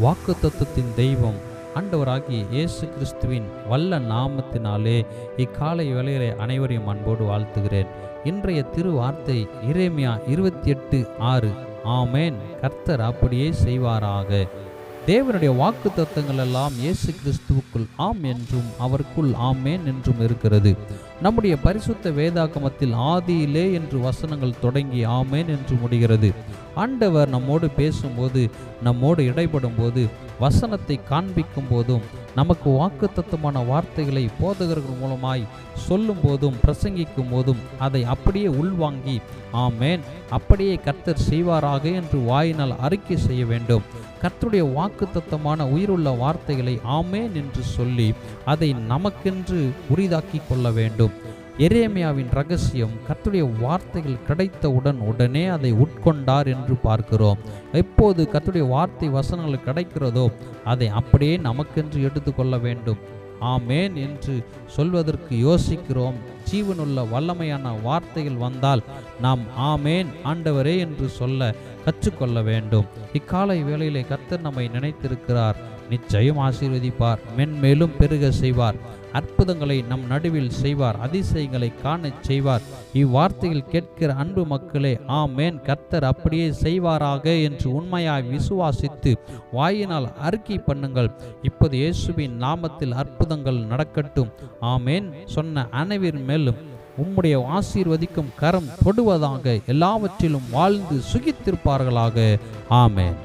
வாக்கு தத்துவத்தின் தெய்வம் ஆண்டவராகிய இயேசு கிறிஸ்துவின் வல்ல நாமத்தினாலே இக்காலை வேளையிலே அனைவரையும் அன்போடு வாழ்த்துகிறேன். இன்றைய திரு வார்த்தை இரேமியா இருபத்தி எட்டு ஆறு. ஆமேன். கர்த்தர் அப்படியே செய்வாராக. தேவனுடைய வாக்கு தத்தங்கள் எல்லாம் இயேசு கிறிஸ்துவுக்குள் ஆம் என்றும் அவருக்குள் ஆமேன் என்றும் இருக்கிறது. நம்முடைய பரிசுத்த வேதாகமத்தில் ஆதியிலே என்று வசனங்கள் தொடங்கி ஆமேன் என்று முடிகிறது. ஆண்டவர் நம்மோடு பேசும்போது நம்மோடு இடைப்படும் போது வசனத்தை காண்பிக்கும் போதும் நமக்கு வாக்குத்தத்தமான வார்த்தைகளை போதகர்கள் மூலமாய் சொல்லும் போதும் பிரசங்கிக்கும் போதும் அதை அப்படியே உள்வாங்கி ஆமேன் அப்படியே கர்த்தர் செய்வாராக என்று வாயினால் அறிக்கை செய்ய வேண்டும். கர்த்தருடைய வாக்குத்தத்தமான உயிருள்ள வார்த்தைகளை ஆமேன் என்று சொல்லி அதை நமக்கென்று உரிதாக்கி கொள்ள வேண்டும். எரேமியாவின் ரகசியம் கத்துடைய வார்த்தைகள் கிடைத்தவுடன் உடனே அதை உட்கொண்டார் என்று பார்க்கிறோம். எப்போது கத்துடைய வார்த்தை வசனங்கள் கிடைக்கிறதோ அதை அப்படியே நமக்கென்று எடுத்துக்கொள்ள வேண்டும். ஆமேன் என்று சொல்வதற்கு யோசிக்கிறோம். ஜீவனுள்ள வல்லமையான வார்த்தைகள் வந்தால் நாம் ஆமேன் ஆண்டவரே என்று சொல்ல கற்றுக்கொள்ள வேண்டும். இக்காலை வேளையிலே கர்த்தர் நம்மை நினைத்திருக்கிறார். நிச்சயம் ஆசீர்வதிப்பார். மென்மேலும் பெருக செய்வார். அற்புதங்களை நம் நடுவில் செய்வார். அதிசயங்களை காணச் செய்வார். இவ்வார்த்தையில் கேட்கிற அன்பு மக்களே ஆமேன். கர்த்தர் அப்படியே செய்வாராக என்று உண்மையாய் விசுவாசித்து வாயினால் அறிக்கை பண்ணுங்கள். இப்போது இயேசுவின் நாமத்தில் அற்புதங்கள் நடக்கட்டும். ஆமேன். சொன்ன அனைவரின் மேலும் உம்முடைய ஆசீர்வதிக்கும் கரம் தொடுவதாக எல்லாவற்றிலும் வாழ்ந்து சுகித்திருப்பார்களாக. ஆமேன்.